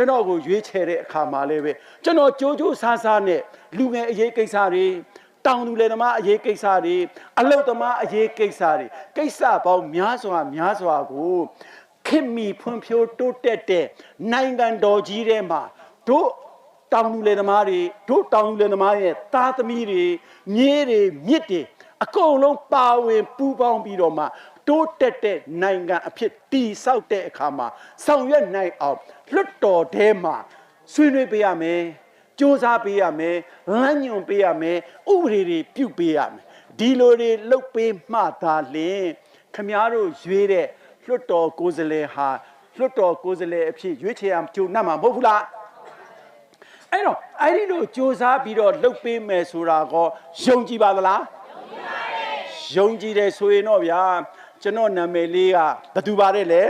ကျွန်တော်ကိုရွေးချယ်တဲ့အခါမှာလည်းပဲကျွန်တော်ကြိုးကြိုးဆားဆားနဲ့လူငယ်အရေးကိစ္စတွေတောင်သူလယ်သမားအရေးကိစ္စတွေအလုတ်သမားအရေးကိစ္စတွေကိစ္စပေါင်းများစွာများစွာကိုခင်မီဖွံ့ဖြိုးတိုးတက်တဲ့နိုင်ငံတော်ကြီးထဲမှာတို့တောင်သူလယ်သမားတွေတို့တောင်သူလယ်သမားရဲ့သားသမီးတွေမြေးတွေမြစ်တွေအကုန်လုံးပါဝင်ပူးပေါင်းပြီးတော့မှ တိုးတက်တဲ့နိုင်ငံအဖြစ်တည်ဆောက်တဲ့အခါမှာဆောင်ရွက်နိုင်အောင်လွတ်တော်ထဲမှာဆွေးနွေးပေးရမယ်စ조사ပေးရမယ်လမ်းညွန်ပေးရမယ်ဥပဒေတွေပြုပေးရမယ်ဒီလိုတွေလှုပ်ပေးမှသာလျှင်ခမားတို့ရွေးတဲ့လွတ်တော်ကိုယ်စားလှယ်ဟာလွတ်တော်ကိုယ်စားလှယ်အဖြစ်ရွေးချယ်ရကြုံနှံ့မှာမဟုတ်ဘူးလား အဲ့တော့အဲ့ဒီလိုစ조사ပြီးတော့လှုပ်ပေးမယ်ဆိုတာကောယုံကြည်ပါသလားယုံကြည်ပါတယ်ယုံကြည်တယ်ဆိုရင်တော့ဗျာ ကျွန်တော်နာမည်လေးကဘယ်သူပါတဲ့လဲ